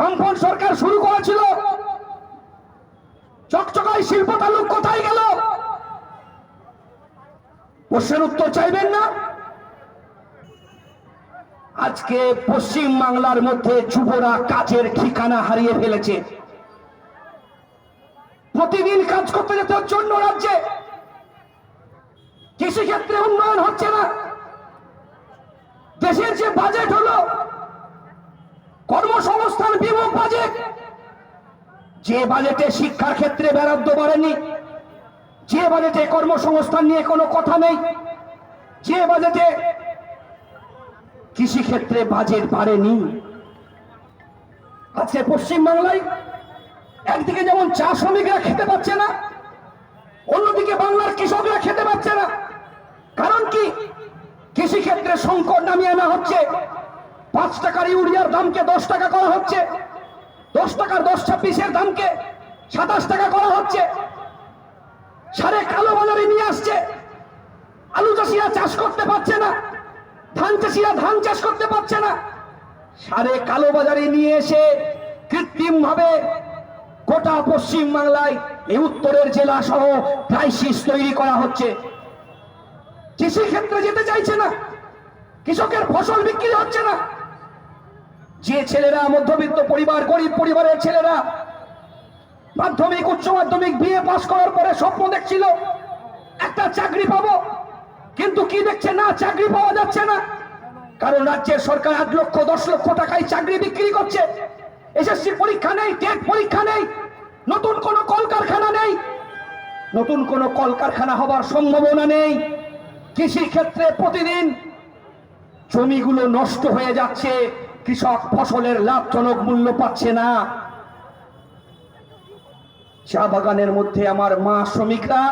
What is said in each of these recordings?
বামপন সরকার শুরু করেছিল। চকচকাই শিল্প তালুক কোথায় গেল? প্রশ্নের উত্তর চাইবেন না? আজকে পশ্চিম বাংলার মধ্যে যুবরা কাজের ঠিকানা হারিয়ে ফেলেছে। প্রতিদিন কাজ করতে যেতে হচ্ছে অন্য রাজ্যে। কৃষিক্ষেত্রে উন্নয়ন হচ্ছে না। দেশের যে বাজেট হলো কর্মসংস্থান বিমুখ বাজেট। যে বাজেটে শিক্ষার ক্ষেত্রে বরাদ্দ বাড়েনি, যে বাজেটে কর্মসংস্থান নিয়ে কোনো কথা নেই, যে বাজেটে কৃষি ক্ষেত্রে বাজেট বাড়েনি। আজকে পশ্চিম বাংলায় একদিকে যেমন চা শ্রমিকরা খেতে পাচ্ছে না, অন্যদিকে বাংলার কৃষকরা খেতে পাচ্ছে না। কারণ কি? কৃষি ক্ষেত্রে সংকট নামিয়ে আনা হচ্ছে। পাঁচ টাকার ইউরিয়ার দামকে দশ টাকা করা হচ্ছে। দশ টাকার দশ ছাব্বিশের দামকে সাতাশ টাকা করা হচ্ছে। সারে কালো বাজারে নিয়ে আসছে। আলু চাষিরা চাষ করতে পারছে না। ধান চাষিরা ধান চাষ করতে পারছে না। সারে কালো বাজারে নিয়ে এসে কৃত্রিম ভাবে গোটা পশ্চিম বাংলায় এই উত্তরের জেলা সহ ক্রাইসিস তৈরি করা হচ্ছে। কৃষি ক্ষেত্রে যেতে চাইছে না। কৃষকের ফসল বিক্রি হচ্ছে না। যে ছেলেরা মধ্যবিত্ত পরিবার, গরিব পরিবারের ছেলেরা মাধ্যমিক, উচ্চ মাধ্যমিক বিএ পাশ করার পরে স্বপ্ন দেখছিল, একটা চাকরি পাবো। কিন্তু কি দেখছে? না, চাকরি পাওয়া যাচ্ছে না। কারণ রাজ্যের সরকার আট লক্ষ, দশ লক্ষ টাকায় চাকরি বিক্রি করছে। এসএসসি পরীক্ষা নেই টেট পরীক্ষা নেই, নতুন কোনো কলকারখানা নেই। নতুন কোনো কলকারখানা হবার সম্ভাবনা নেই। কৃষি ক্ষেত্রে প্রতিদিন জমিগুলো নষ্ট হয়ে যাচ্ছে। কৃষক ফসলের লাভজনক মূল্য পাচ্ছে না। চা বাগানের মধ্যে আমার মা শ্রমিকরা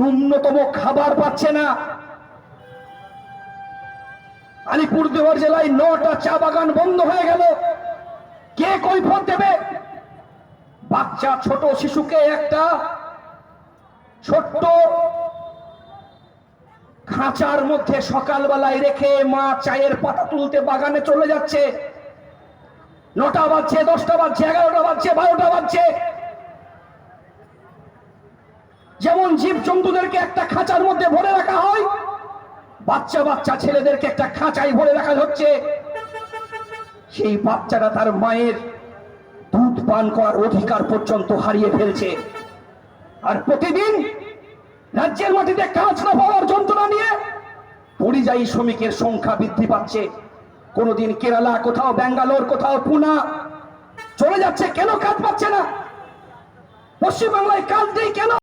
ন্যূনতম খাবার পাচ্ছে না। আলিপুরদুয়ার জেলায় নটা চা বাগান বন্ধ হয়ে গেল। কে কৈফত দেবে? বাচ্চা, ছোট শিশুকে একটা ছোট্ট খাঁচার মধ্যে সকালবেলায় রেখে মা চায়ের পাতা তুলতে বাগানে চলে যাচ্ছে। নটা বাজছে, দশটা বাজছে, এগারোটা বাজছে, বারোটা বাজছে। যেমন জীব জন্তুদেরকে একটা খাঁচার মধ্যে ভরে রাখা হয়, বাচ্চা বাচ্চা ছেলেদেরকে একটা খাঁচায় ভরে রাখা হচ্ছে। সেই বাচ্চাটা তার মায়ের দুধ পান করার অধিকার পর্যন্ত হারিয়ে ফেলছে। আর প্রতিদিন রাজ্যের মাটিতে কাজ না পাওয়ার যন্ত্রণা নিয়ে পরিযায়ী শ্রমিকের সংখ্যা বৃদ্ধি পাচ্ছে। কোনোদিন কেরালা, কোথাও ব্যাঙ্গালোর, কোথাও পুনা। চলে যাচ্ছে, কেন কাজ পাচ্ছে না? পশ্চিমবাংলায় কাজ নেই, কেন